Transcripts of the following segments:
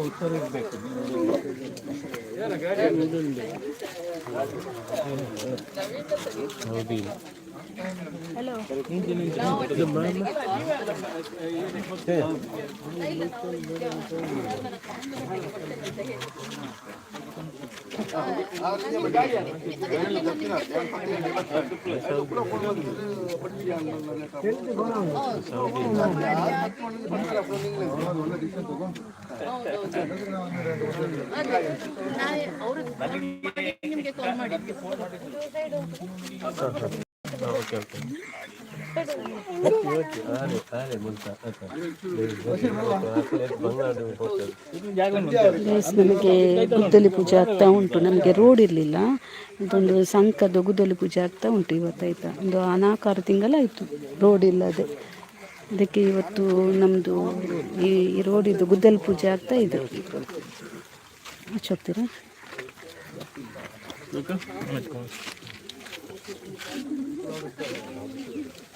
ಉತ್ತರ ಇರಬೇಕು ಹೌದಿಲ್ಲ ಹಲೋ ಅವರು ನಿಮಗೆ ಕಾಲ್ ಮಾಡಿದ್ದು ಓಕೆ ಓಕೆ ನಮಗೆ ಗುದ್ದಲಿ ಪೂಜೆ ಆಗ್ತಾ ಉಂಟು. ನಮಗೆ ರೋಡ್ ಇರಲಿಲ್ಲ. ಇದೊಂದು ಸಂಕದ ಗುದ್ದಲಿ ಪೂಜೆ ಆಗ್ತಾ ಉಂಟು ಇವತ್ತಾಯ್ತಾ ಒಂದು ನಾಲ್ಕಾರು ತಿಂಗಳಾಯಿತು ರೋಡ್ ಇಲ್ಲದೆ. ಅದಕ್ಕೆ ಇವತ್ತು ನಮ್ಮದು ಈ ರೋಡಿದು ಗುದ್ದಲಿ ಪೂಜೆ ಆಗ್ತಾ ಇದೆ. ಹೋಗ್ತೀರಾ?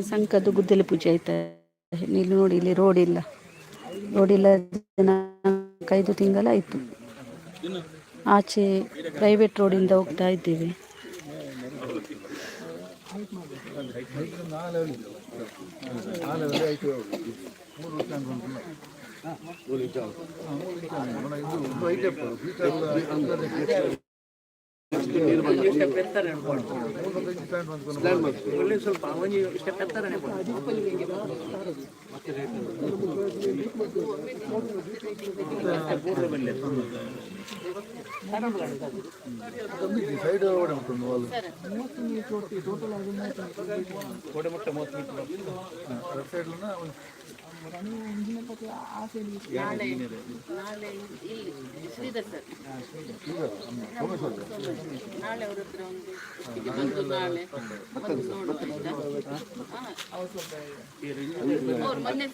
ಗೊತ್ತಾಗಬೇಕು ನಮ್ಮ ಸಂಕದ ಗುದ್ದಲಿ ಪೂಜೆ ಆಯ್ತಾ? ಇಲ್ಲಿ ನೋಡಿ, ಇಲ್ಲಿ ರೋಡ್ ಇಲ್ಲ. ರೋಡ್ ಇಲ್ಲ ಐದು ತಿಂಗಳಾಯಿತು. ಆಚೆ ಪ್ರೈವೇಟ್ ರೋಡಿಂದ ಹೋಗ್ತಾ ಇದ್ದೀವಿ. ನಾಳೆ ನಾಳೆ ಇಲ್ಲಿ ಶ್ರೀಧರ್ ಸರ್ ನಾಳೆ ಅವ್ರ. ಹತ್ರ ಒಂದು ಒಟ್ಟಿಗೆ ಬಂದು ನಾಳೆ ಬಂದು ನೋಡುವ ಆಯ್ತಾ? ಹಾ. ಅವ್ರು ಮೊನ್ನೆ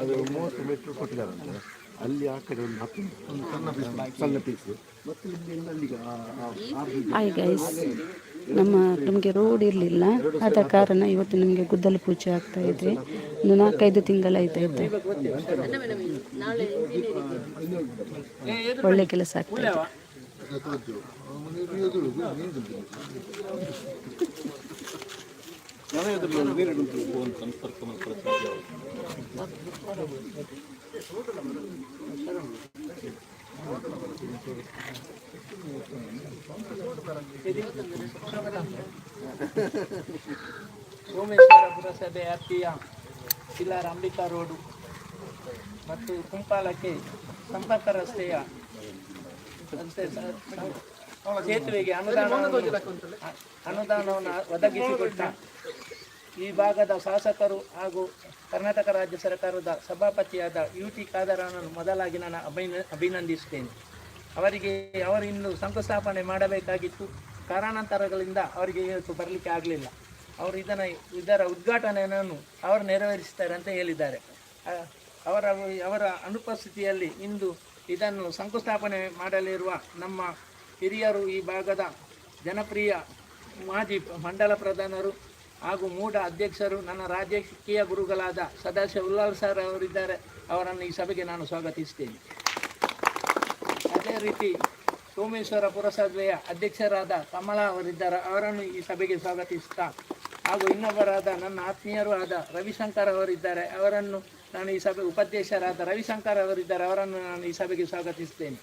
ಅದು ಮೂವತ್ತು ಮೀಟರ್ ಕೊಟ್ಟಿದ್ದಾರೆ ಅಲ್ಲಿ ಆ ಕಡೆ ಒಂದು ಹತ್ತು ಒಂದು ಸಣ್ಣ ಪೀಸ್ ಸಣ್ಣ ಪೀಸ್ ಮತ್ತೆ ಇಲ್ಲಿಂದ ಅಲ್ಲಿಗೆ ನಮ್ಮ ನಮಗೆ ರೋಡ್ ಇರಲಿಲ್ಲ. ಆದ ಕಾರಣ ಇವತ್ತು ನಮಗೆ ಗುದ್ದಲು ಪೂಜೆ ಆಗ್ತಾ ಇದೆ. ಒಂದು ನಾಲ್ಕೈದು ತಿಂಗಳಾಯ್ತೈತೆ ಒಳ್ಳೆ ಕೆಲಸ ಆಗ್ತಾ ಇದೆ. ಸಂಪರ್ಕ ಸೋಮೇಶ್ವರ ಪುರಸಭೆ ವ್ಯಾಪ್ತಿಯ ಕಿಲಾರ್ ಅಂಬಿಕಾ ರೋಡು ಮತ್ತು ಕುಂಪಾಲಕ್ಕೆ ಸಂಪರ್ಕ ರಸ್ತೆಯ ಸೇತುವೆಗೆ ಅನುದಾನ ಅನುದಾನವನ್ನು ಒದಗಿಸಿಕೊಟ್ಟ ಈ ಭಾಗದ ಶಾಸಕರು ಹಾಗೂ ಕರ್ನಾಟಕ ರಾಜ್ಯ ಸರ್ಕಾರದ ಸಭಾಪತಿಯಾದ ಯು ಟಿ ಖಾದರನನ್ನು ಮೊದಲಾಗಿ ನಾನು ಅಭಿನ, ಅಭಿನಂದಿಸುತ್ತೇನೆ. ಅವರಿಗೆ ಅವರು ಇನ್ನು ಶಂಕುಸ್ಥಾಪನೆ ಮಾಡಬೇಕಾಗಿತ್ತು. ಕಾರಣಾಂತರಗಳಿಂದ ಅವರಿಗೆ ಇವತ್ತು ಬರಲಿಕ್ಕೆ ಆಗಲಿಲ್ಲ. ಅವರು ಇದನ್ನು, ಇದರ ಉದ್ಘಾಟನೆಯನ್ನು ಅವರು ನೆರವೇರಿಸ್ತಾರೆ ಅಂತ ಹೇಳಿದ್ದಾರೆ. ಅವರ ಅವರ ಅನುಪಸ್ಥಿತಿಯಲ್ಲಿ ಇಂದು ಇದನ್ನು ಶಂಕುಸ್ಥಾಪನೆ ಮಾಡಲಿರುವ ನಮ್ಮ ಹಿರಿಯರು ಈ ಭಾಗದ ಜನಪ್ರಿಯ ಮಾಜಿ ಮಂಡಲ ಪ್ರಧಾನರು ಹಾಗೂ ಮೂಢ ಅಧ್ಯಕ್ಷರು ನನ್ನ ರಾಜಕೀಯ ಗುರುಗಳಾದ ಸದಸ್ಯ ಉಲ್ಲಾಲ್ ಸರ್ ಅವರಿದ್ದಾರೆ. ಅವರನ್ನು ಈ ಸಭೆಗೆ ನಾನು ಸ್ವಾಗತಿಸ್ತೇನೆ. ಅದೇ ರೀತಿ ಸೋಮೇಶ್ವರ ಪುರಸಭೆಯ ಅಧ್ಯಕ್ಷರಾದ ಕಮಲಾ ಅವರಿದ್ದಾರೆ. ಅವರನ್ನು ಈ ಸಭೆಗೆ ಸ್ವಾಗತಿಸ್ತಾ ಹಾಗೂ ಇನ್ನೊಬ್ಬರಾದ ನನ್ನ ಆತ್ಮೀಯರು ಆದ ರವಿಶಂಕರ್ ಅವರಿದ್ದಾರೆ. ಅವರನ್ನು ನಾನು ಈ ಸಭೆ ಉಪಾಧ್ಯಕ್ಷರಾದ ರವಿಶಂಕರ್ ಅವರಿದ್ದಾರೆ. ಅವರನ್ನು ನಾನು ಈ ಸಭೆಗೆ ಸ್ವಾಗತಿಸ್ತೇನೆ.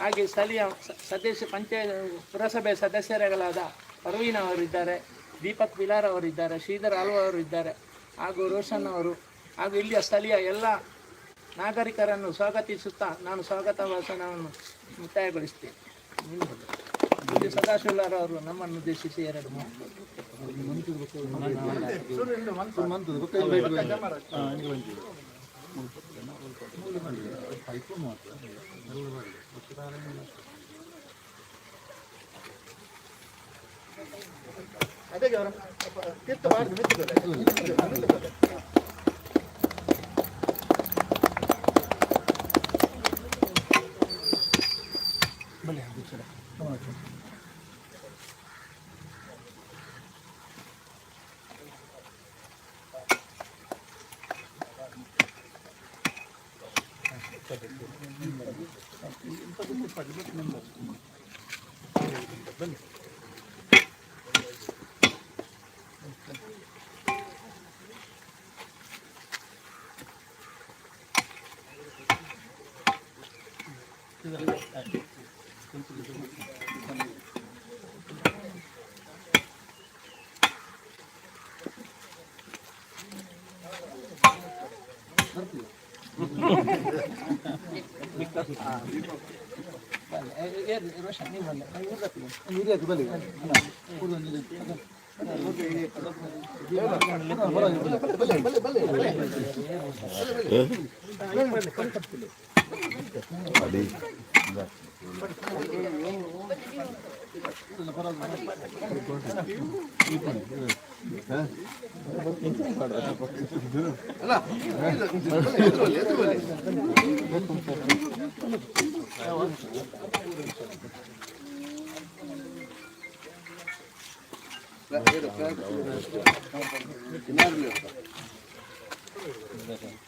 ಹಾಗೆ ಸ್ಥಳೀಯ ಸದಸ್ಯ ಪಂಚಾಯತ್ ಪುರಸಭೆ ಸದಸ್ಯರುಗಳಾದ ಪರ್ವೀನ್ ಅವರಿದ್ದಾರೆ. ದೀಪಕ್ ಬಿಲಾರ್ ಅವರಿದ್ದಾರೆ, ಶ್ರೀಧರ್ ಆಲ್ವ ಅವರಿದ್ದಾರೆ, ಹಾಗೂ ರೋಷನ್ ಅವರು, ಹಾಗೂ ಇಲ್ಲಿಯ ಸ್ಥಳೀಯ ಎಲ್ಲ ನಾಗರಿಕರನ್ನು ಸ್ವಾಗತಿಸುತ್ತಾ ನಾನು ಸ್ವಾಗತ ಭಾಷಣವನ್ನು ಮುಕ್ತಾಯಗೊಳಿಸ್ತೇನೆ ಇಲ್ಲಿ ಅವರು ನಮ್ಮನ್ನು ಉದ್ದೇಶಿಸಿ ಎರಡು ಮಾತು. ಅದೇ ಗೌರವ ತೀರ್ಥ ಮಾಡಿ ಮಿತ್ರ Gracias. ಮಂತ್ದು ಗೊತ್ತಾಯ್ತು. ಹಾ, ಹಿಂಗೆ ಬಂದಿದೆ. ರೋಷನ್ ನೀವಲ್ಲ ಇವ್ರದ್ದು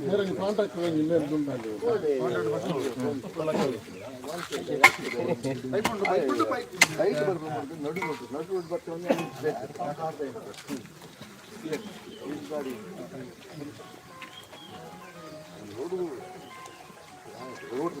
మీరు కాంటాక్ట్ రోడ్డు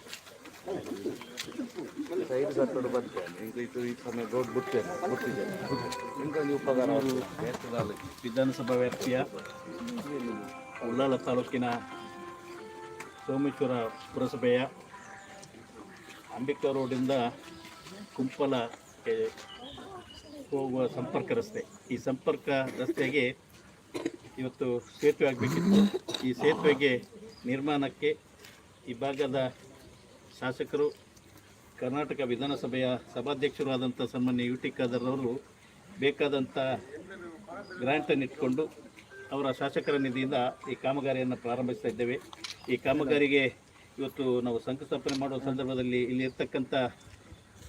ಸೈಡ್ ಕಟ್ಟಡ ಬರ್ತೇನೆ ಈಗ ಇದು ಈ ಸಮಯ ರೋಡ್ ಬಿಡ್ತೇನೆ ಬಿಟ್ಟಿದ್ದೇನೆ ವಿಧಾನಸಭಾ ವ್ಯಾಪ್ತಿಯ ಉಳ್ಳಾಲ ತಾಲೂಕಿನ ಸೋಮೇಶ್ವರ ಪುರಸಭೆಯ ಅಂಬಿಕಾ ರೋಡಿಂದ ಕುಂಪಲಕ್ಕೆ ಹೋಗುವ ಸಂಪರ್ಕ ರಸ್ತೆ. ಈ ಸಂಪರ್ಕ ರಸ್ತೆಗೆ ಇವತ್ತು ಸೇತುವೆ ಆಗಬೇಕಿತ್ತು. ಈ ಸೇತುವೆಗೆ ನಿರ್ಮಾಣಕ್ಕೆ ಈ ಭಾಗದ ಶಾಸಕರು, ಕರ್ನಾಟಕ ವಿಧಾನಸಭೆಯ ಸಭಾಧ್ಯಕ್ಷರು ಆದಂಥ ಸನ್ಮಾನ್ಯ ಯು ಟಿ ಖಾದರ್ ಬೇಕಾದಂಥ ಗ್ರ್ಯಾಂಟನ್ನು ಇಟ್ಕೊಂಡು ಅವರ ಶಾಸಕರ ನಿಧಿಯಿಂದ ಈ ಕಾಮಗಾರಿಯನ್ನು ಪ್ರಾರಂಭಿಸ್ತಾ ಇದ್ದೇವೆ. ಈ ಕಾಮಗಾರಿಗೆ ಇವತ್ತು ನಾವು ಶಂಕುಸ್ಥಾಪನೆ ಮಾಡುವ ಸಂದರ್ಭದಲ್ಲಿ ಇಲ್ಲಿ ಇರ್ತಕ್ಕಂಥ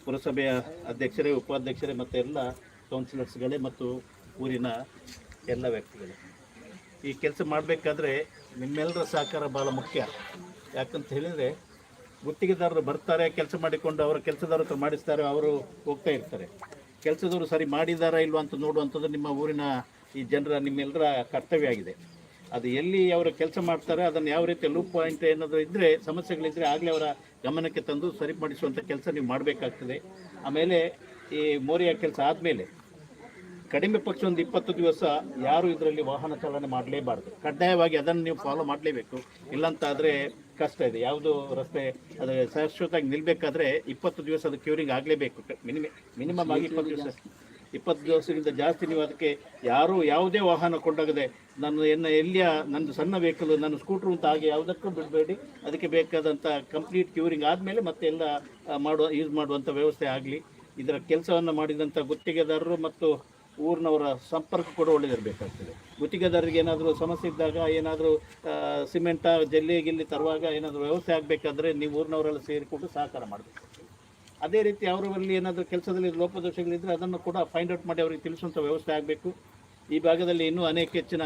ಪುರಸಭೆಯ ಅಧ್ಯಕ್ಷರೇ, ಉಪಾಧ್ಯಕ್ಷರೇ ಮತ್ತು ಎಲ್ಲ ಕೌನ್ಸಿಲರ್ಸ್ಗಳೇ ಮತ್ತು ಊರಿನ ಎಲ್ಲ ವ್ಯಕ್ತಿಗಳೇ. ಈ ಕೆಲಸ ಮಾಡಬೇಕಾದ್ರೆ ನಿಮ್ಮೆಲ್ಲರ ಸಹಕಾರ ಭಾಳ ಮುಖ್ಯ. ಯಾಕಂತ ಹೇಳಿದರೆ ಗುತ್ತಿಗೆದಾರರು ಬರ್ತಾರೆ, ಕೆಲಸ ಮಾಡಿಕೊಂಡು ಅವರ ಕೆಲಸದವ್ರ ಹತ್ರ ಮಾಡಿಸ್ತಾರೆ, ಅವರು ಹೋಗ್ತಾ ಇರ್ತಾರೆ. ಕೆಲಸದವರು ಸರಿ ಮಾಡಿದಾರಾ ಇಲ್ವಾ ಅಂತ ನೋಡುವಂಥದ್ದು ನಿಮ್ಮ ಊರಿನ ಈ ಜನರ ನಿಮ್ಮೆಲ್ಲರ ಕರ್ತವ್ಯ ಆಗಿದೆ. ಅದು ಎಲ್ಲಿ ಅವರು ಕೆಲಸ ಮಾಡ್ತಾರೆ, ಅದನ್ನು ಯಾವ ರೀತಿ ಲೂಪ್ ಪಾಯಿಂಟ್ ಏನಾದರೂ ಇದ್ದರೆ ಸಮಸ್ಯೆಗಳಿದ್ದರೆ ಆಗಲೇ ಅವರ ಗಮನಕ್ಕೆ ತಂದು ಸರಿಪಡಿಸುವಂಥ ಕೆಲಸ ನೀವು ಮಾಡಬೇಕಾಗ್ತದೆ. ಆಮೇಲೆ ಈ ಮೋರಿಯ ಕೆಲಸ ಆದಮೇಲೆ ಕಡಿಮೆ ಪಕ್ಷ ಒಂದು ಇಪ್ಪತ್ತು ದಿವಸ ಯಾರು ಇದರಲ್ಲಿ ವಾಹನ ಚಾಲನೆ ಮಾಡಲೇಬಾರ್ದು. ಕಡ್ಡಾಯವಾಗಿ ಅದನ್ನು ನೀವು ಫಾಲೋ ಮಾಡಲೇಬೇಕು. ಇಲ್ಲಂತಾದರೆ ಕಷ್ಟ ಇದೆ. ಯಾವುದು ರಸ್ತೆ ಅದು ಶಾಶ್ವತವಾಗಿ ನಿಲ್ಲಬೇಕಾದ್ರೆ ಇಪ್ಪತ್ತು ದಿವಸ ಅದು ಕ್ಯೂರಿಂಗ್ ಆಗಲೇಬೇಕು. ಮಿನಿಮಮ್ ಮಿನಿಮಮ್ ಆಗಿ ಇಪ್ಪತ್ತು ದಿವಸ. ಇಪ್ಪತ್ತು ದಿವಸದಿಂದ ಜಾಸ್ತಿ ನೀವು ಅದಕ್ಕೆ ಯಾರೂ ಯಾವುದೇ ವಾಹನ ಕೊಂಡೋಗದೆ ನನ್ನ ಎನ್ನ ಎಲ್ಲಿಯ ನನ್ನ ಸಣ್ಣ ವೆಹಿಕಲ್ ನನ್ನ ಸ್ಕೂಟ್ರ್ ಅಂತ ಹಾಗೆ ಯಾವುದಕ್ಕೂ ಬಿಡಬೇಡಿ. ಅದಕ್ಕೆ ಬೇಕಾದಂಥ ಕಂಪ್ಲೀಟ್ ಕ್ಯೂರಿಂಗ್ ಆದಮೇಲೆ ಮತ್ತೆ ಎಲ್ಲ ಮಾಡುವ ಯೂಸ್ ಮಾಡುವಂಥ ವ್ಯವಸ್ಥೆ ಆಗಲಿ. ಇದರ ಕೆಲಸವನ್ನು ಮಾಡಿದಂಥ ಗುತ್ತಿಗೆದಾರರು ಮತ್ತು ಊರಿನವರ ಸಂಪರ್ಕ ಕೂಡ ಒಳ್ಳೆದಿರಬೇಕಾಗ್ತದೆ. ಗುತ್ತಿಗೆದಾರರಿಗೆ ಏನಾದರೂ ಸಮಸ್ಯೆ ಇದ್ದಾಗ, ಏನಾದರೂ ಸಿಮೆಂಟ, ಜಲ್ಲಿ, ಗಿಲ್ಲಿ ತರುವಾಗ ಏನಾದರೂ ವ್ಯವಸ್ಥೆ ಆಗಬೇಕಾದ್ರೆ ನೀವು ಊರಿನವರೆಲ್ಲ ಸೇರಿಕೊಂಡು ಸಹಕಾರ ಮಾಡಬೇಕು. ಅದೇ ರೀತಿ ಅವರಲ್ಲಿ ಏನಾದರೂ ಕೆಲಸದಲ್ಲಿ ಲೋಪದೋಷಗಳಿದ್ದರೆ ಅದನ್ನು ಕೂಡ ಫೈಂಡ್ ಔಟ್ ಮಾಡಿ ಅವರಿಗೆ ತಿಳಿಸುವಂಥ ವ್ಯವಸ್ಥೆ ಆಗಬೇಕು. ಈ ಭಾಗದಲ್ಲಿ ಇನ್ನೂ ಅನೇಕ ಹೆಚ್ಚಿನ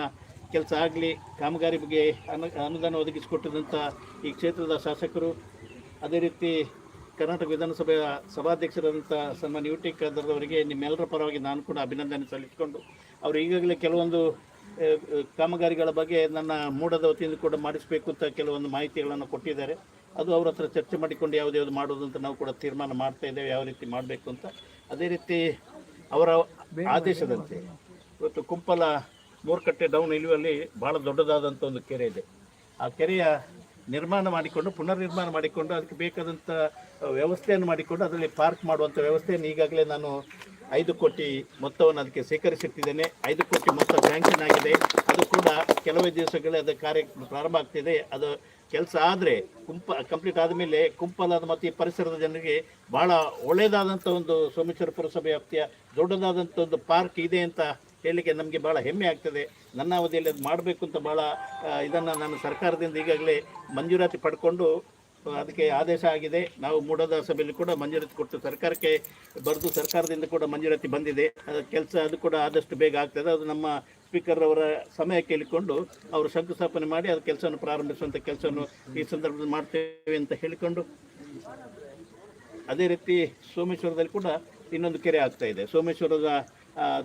ಕೆಲಸ ಆಗಲಿ, ಕಾಮಗಾರಿ ಬಗ್ಗೆ ಅನು, ಅನುದಾನ ಒದಗಿಸಿಕೊಟ್ಟಿದಂಥ ಈ ಕ್ಷೇತ್ರದ ಶಾಸಕರು, ಅದೇ ರೀತಿ ಕರ್ನಾಟಕ ವಿಧಾನಸಭೆಯ ಸಭಾಧ್ಯಕ್ಷರಾದಂಥ ಸನ್ಮಾನ್ಯ ಯುಟಿ ಟಿ ನಿಮ್ಮೆಲ್ಲರ ಪರವಾಗಿ ನಾನು ಕೂಡ ಅಭಿನಂದನೆ ಸಲ್ಲಿಸಿಕೊಂಡು ಅವರು ಈಗಾಗಲೇ ಕೆಲವೊಂದು ಕಾಮಗಾರಿಗಳ ಬಗ್ಗೆ ನನ್ನ ಮೂಡದ ವತಿಯಿಂದ ಕೂಡ ಮಾಡಿಸಬೇಕು ಅಂತ ಕೆಲವೊಂದು ಮಾಹಿತಿಗಳನ್ನು ಕೊಟ್ಟಿದ್ದಾರೆ. ಅದು ಅವ್ರ ಹತ್ರ ಚರ್ಚೆ ಮಾಡಿಕೊಂಡು ಯಾವ್ದು ಯಾವ್ದು ಮಾಡೋದು ಅಂತ ನಾವು ಕೂಡ ತೀರ್ಮಾನ ಮಾಡ್ತಾ ಇದ್ದೇವೆ, ಯಾವ ರೀತಿ ಮಾಡಬೇಕು ಅಂತ. ಅದೇ ರೀತಿ ಅವರ ಆದೇಶದಂತೆ ಇವತ್ತು ಕುಂಪಲ ಮೂರ್ಕಟ್ಟೆ ಡೌನ್ ಇಳುವಲ್ಲಿ ಭಾಳ ದೊಡ್ಡದಾದಂಥ ಒಂದು ಕೆರೆ ಇದೆ. ಆ ಕೆರೆಯ ನಿರ್ಮಾಣ ಮಾಡಿಕೊಂಡು ಪುನರ್ ನಿರ್ಮಾಣ ಮಾಡಿಕೊಂಡು, ಅದಕ್ಕೆ ಬೇಕಾದಂಥ ವ್ಯವಸ್ಥೆಯನ್ನು ಮಾಡಿಕೊಂಡು, ಅದರಲ್ಲಿ ಪಾರ್ಕ್ ಮಾಡುವಂಥ ವ್ಯವಸ್ಥೆಯನ್ನು ಈಗಾಗಲೇ ನಾನು ಐದು ಕೋಟಿ ಮೊತ್ತವನ್ನು ಅದಕ್ಕೆ ಸೇಕರಿಸಿಟ್ಟಿದ್ದೇನೆ ಐದು ಕೋಟಿ ಮೊತ್ತ ಸ್ಯಾಂಕ್ಷನ್ ಆಗಿದೆ. ಅದು ಕೂಡ ಕೆಲವೇ ದಿವಸಗಳೇ ಅದು ಕಾರ್ಯ ಪ್ರಾರಂಭ ಆಗ್ತಿದೆ. ಅದು ಕೆಲಸ ಆದರೆ ಕುಂಪ ಕಂಪ್ಲೀಟ್ ಆದಮೇಲೆ ಕುಂಪಲಾದ ಮತ್ತು ಈ ಪರಿಸರದ ಜನರಿಗೆ ಭಾಳ ಒಳ್ಳೆಯದಾದಂಥ ಒಂದು ಸೋಮೇಶ್ವರ ಪುರಸಭೆ ವ್ಯಾಪ್ತಿಯ ದೊಡ್ಡದಾದಂಥ ಒಂದು ಪಾರ್ಕ್ ಇದೆ ಅಂತ ಹೇಳಲಿಕ್ಕೆ ನಮಗೆ ಭಾಳ ಹೆಮ್ಮೆ ಆಗ್ತದೆ. ನನ್ನ ಅವಧಿಯಲ್ಲಿ ಅದು ಮಾಡಬೇಕು ಅಂತ ಭಾಳ ಇದನ್ನು ನಾನು ಸರ್ಕಾರದಿಂದ ಈಗಾಗಲೇ ಮಂಜೂರಾತಿ ಪಡ್ಕೊಂಡು ಅದಕ್ಕೆ ಆದೇಶ ಆಗಿದೆ. ನಾವು ಮೂಡದ ಸಭೆಯಲ್ಲಿ ಕೂಡ ಮಂಜೂರಾತಿ ಕೊಟ್ಟು ಸರ್ಕಾರಕ್ಕೆ ಬರೆದು ಸರ್ಕಾರದಿಂದ ಕೂಡ ಮಂಜೂರಾತಿ ಬಂದಿದೆ. ಕೆಲಸ, ಅದು ಕೂಡ ಆದಷ್ಟು ಬೇಗ ಆಗ್ತದೆ. ಅದು ನಮ್ಮ ಸ್ಪೀಕರ್ ಅವರ ಸಮಯ ಕೇಳಿಕೊಂಡು ಅವರು ಶಂಕುಸ್ಥಾಪನೆ ಮಾಡಿ ಅದು ಕೆಲಸವನ್ನು ಪ್ರಾರಂಭಿಸುವಂಥ ಕೆಲಸವನ್ನು ಈ ಸಂದರ್ಭದಲ್ಲಿ ಮಾಡ್ತೇವೆ ಅಂತ ಹೇಳಿಕೊಂಡು, ಅದೇ ರೀತಿ ಸೋಮೇಶ್ವರದಲ್ಲಿ ಕೂಡ ಇನ್ನೊಂದು ಕೆರೆ ಆಗ್ತಾ ಇದೆ. ಸೋಮೇಶ್ವರದ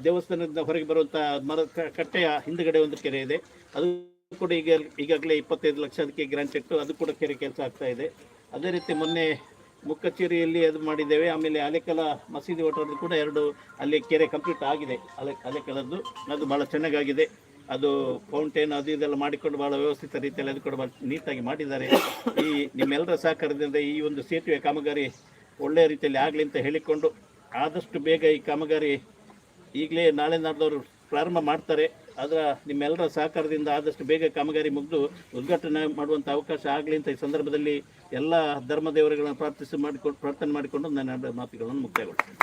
ದೇವಸ್ಥಾನದಿಂದ ಹೊರಗೆ ಬರುವಂಥ ಮರ ಕಟ್ಟೆಯ ಹಿಂದುಗಡೆ ಒಂದು ಕೆರೆ ಇದೆ. ಅದು ಕೂಡ ಈಗ ಈಗಾಗಲೇ ಇಪ್ಪತ್ತೈದು ಲಕ್ಷ ಅದಕ್ಕೆ ಗ್ರಾಂಟ್ ಇಟ್ಟು ಅದು ಕೂಡ ಕೆರೆ ಕೆಲಸ ಆಗ್ತಾ ಇದೆ. ಅದೇ ರೀತಿ ಮೊನ್ನೆ ಮುಕ್ಕಚೇರಿಯಲ್ಲಿ ಅದು ಮಾಡಿದ್ದೇವೆ. ಆಮೇಲೆ ಅಲೆಕಲ ಮಸೀದಿ ಓಟದ್ದು ಕೂಡ ಎರಡು ಅಲ್ಲಿ ಕೆರೆ ಕಂಪ್ಲೀಟ್ ಆಗಿದೆ. ಅಲೆ, ಅಲೆಕಲದ್ದು. ಅದು ಭಾಳ ಚೆನ್ನಾಗಾಗಿದೆ. ಅದು ಫೌಂಟೇನ್ ಅದು ಇದೆಲ್ಲ ಮಾಡಿಕೊಂಡು ಭಾಳ ವ್ಯವಸ್ಥಿತ ರೀತಿಯಲ್ಲಿ ಅದು ಕೂಡ ಭಾಳ ನೀಟಾಗಿ ಮಾಡಿದ್ದಾರೆ. ಈ ನಿಮ್ಮೆಲ್ಲರ ಸಹಕಾರದಿಂದ ಈ ಒಂದು ಸೇತುವೆ ಕಾಮಗಾರಿ ಒಳ್ಳೆಯ ರೀತಿಯಲ್ಲಿ ಆಗಲಿ ಅಂತ ಹೇಳಿಕೊಂಡು ಆದಷ್ಟು ಬೇಗ ಈ ಕಾಮಗಾರಿ ಈಗಲೇ ನಾಳೆ ನಾಡ್ದವರು ಪ್ರಾರಂಭ ಮಾಡ್ತಾರೆ. ಅದರ ನಿಮ್ಮೆಲ್ಲರ ಸಹಕಾರದಿಂದ ಆದಷ್ಟು ಬೇಗ ಕಾಮಗಾರಿ ಮುಗಿದು ಉದ್ಘಾಟನೆ ಮಾಡುವಂಥ ಅವಕಾಶ ಆಗಲಿ ಅಂತ ಈ ಸಂದರ್ಭದಲ್ಲಿ ಎಲ್ಲ ಧರ್ಮ ದೇವರುಗಳನ್ನು ಪ್ರಾರ್ಥಿಸಿ ಮಾಡಿಕೊಂಡು ಪ್ರಾರ್ಥನೆ ಮಾಡಿಕೊಂಡು ನನ್ನ ಎರಡು ಮಾತುಗಳನ್ನು ಮುಕ್ತಾಯಗೊಳ್ತೇನೆ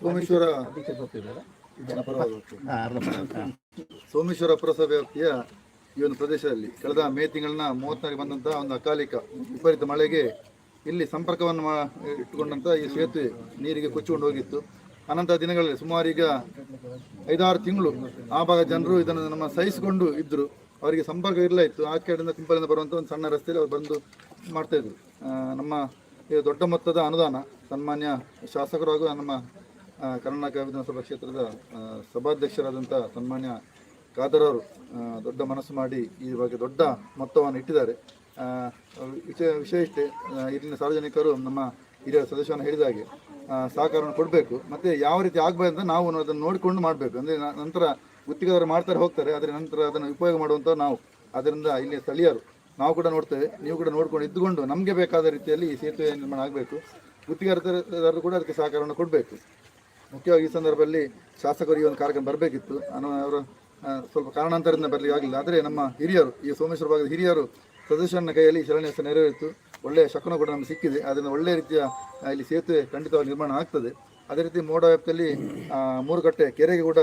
ಸೋಮೇಶ್ವರ ಸೋಮೇಶ್ವರ ಪುರಸಭೆ ವ್ಯಾಪ್ತಿಯ ಈ ಒಂದು ಪ್ರದೇಶದಲ್ಲಿ ಕಳೆದ ಮೇ ತಿಂಗಳನ್ನ ಮೂವತ್ತಾರಿಗೆ ಬಂದಂತಹ ಒಂದು ಅಕಾಲಿಕ ವಿಪರೀತ ಮಳೆಗೆ ಇಲ್ಲಿ ಸಂಪರ್ಕವನ್ನು ಮಾ ಇಟ್ಟುಕೊಂಡಂಥ ಈ ಸೇತುವೆ ನೀರಿಗೆ ಕೊಚ್ಚಿಕೊಂಡು ಹೋಗಿತ್ತು. ಅನಂತರ ದಿನಗಳಲ್ಲಿ ಸುಮಾರು ಈಗ ಐದಾರು ತಿಂಗಳು ಆ ಭಾಗ ಜನರು ಇದನ್ನು ನಮ್ಮ ಸಹಿಸಿಕೊಂಡು ಇದ್ದರು ಅವರಿಗೆ ಸಂಪರ್ಕ ಇಲ್ಲ ಇತ್ತು. ಆ ಕಡೆಯಿಂದ ಕುಂಪಲಿಂದ ಬರುವಂಥ ಒಂದು ಸಣ್ಣ ರಸ್ತೆಯಲ್ಲಿ ಅವ್ರು ಬಂದು ಮಾಡ್ತಾ ಇದ್ರು. ನಮ್ಮ ಇದು ದೊಡ್ಡ ಮೊತ್ತದ ಅನುದಾನ ಸನ್ಮಾನ್ಯ ಶಾಸಕರು ಹಾಗೂ ನಮ್ಮ ಕರ್ನಾಟಕ ವಿಧಾನಸಭಾ ಕ್ಷೇತ್ರದ ಸಭಾಧ್ಯಕ್ಷರಾದಂಥ ಸನ್ಮಾನ್ಯ ಖಾದರ್ ಅವರು ದೊಡ್ಡ ಮನಸ್ಸು ಮಾಡಿ ಈ ಬಗ್ಗೆ ದೊಡ್ಡ ಮೊತ್ತವನ್ನು ಇಟ್ಟಿದ್ದಾರೆ. ವಿಷಯ ಇಷ್ಟೇ ಇಲ್ಲಿನ ಸಾರ್ವಜನಿಕರು ನಮ್ಮ ಹಿರಿಯ ಸದಸ್ಯವನ್ನು ಹೇಳಿದ ಹಾಗೆ ಸಹಕಾರವನ್ನು ಕೊಡಬೇಕು. ಮತ್ತು ಯಾವ ರೀತಿ ಆಗಬೇಕು ಅಂತ ನಾವು ಅದನ್ನು ನೋಡಿಕೊಂಡು ಮಾಡಬೇಕು. ಅಂದರೆ ನಂತರ ಗುತ್ತಿಗೆದಾರರು ಮಾಡ್ತಾರೆ, ಹೋಗ್ತಾರೆ. ಆದರೆ ನಂತರ ಅದನ್ನು ಉಪಯೋಗ ಮಾಡುವಂಥ ನಾವು. ಅದರಿಂದ ಇಲ್ಲಿ ಸ್ಥಳೀಯರು, ನಾವು ಕೂಡ ನೋಡ್ತೇವೆ. ನೀವು ಕೂಡ ನೋಡ್ಕೊಂಡು ಇದ್ದುಕೊಂಡು ನಮಗೆ ಬೇಕಾದ ರೀತಿಯಲ್ಲಿ ಈ ಸೇತುವೆ ನಿರ್ಮಾಣ ಆಗಬೇಕು. ಗುತ್ತಿಗೆದಾರರು ಕೂಡ ಅದಕ್ಕೆ ಸಹಕಾರವನ್ನು ಕೊಡಬೇಕು. ಮುಖ್ಯವಾಗಿ ಈ ಸಂದರ್ಭದಲ್ಲಿ ಶಾಸಕರು ಈ ಒಂದು ಕಾರ್ಯಕ್ರಮ ಬರಬೇಕಿತ್ತು. ಅನ್ನೋ ಅವರು ಸ್ವಲ್ಪ ಕಾರಣಾಂತರದಿಂದ ಬರಲಿ ಆಗಲಿಲ್ಲ ಆದರೆ ನಮ್ಮ ಹಿರಿಯರು, ಈ ಸೋಮೇಶ್ವರ ಭಾಗದ ಹಿರಿಯರು ಸದಸ್ಯನ ಕೈಯಲ್ಲಿ ಶಿಲಾನ್ಯಾಸ ನೆರವೇರಿತು. ಒಳ್ಳೆಯ ಶಕುನ ಕೂಡ ನಮಗೆ ಸಿಕ್ಕಿದೆ. ಅದರಿಂದ ಒಳ್ಳೆಯ ರೀತಿಯ ಇಲ್ಲಿ ಸೇತುವೆ ಖಂಡಿತವಾಗಿ ನಿರ್ಮಾಣ ಆಗ್ತದೆ. ಅದೇ ರೀತಿ ಮೋಡ ವ್ಯಾಪ್ತಿಯಲ್ಲಿ ಆ, ಮೂರು ಕಟ್ಟೆ ಕೆರೆಗೆ ಕೂಡ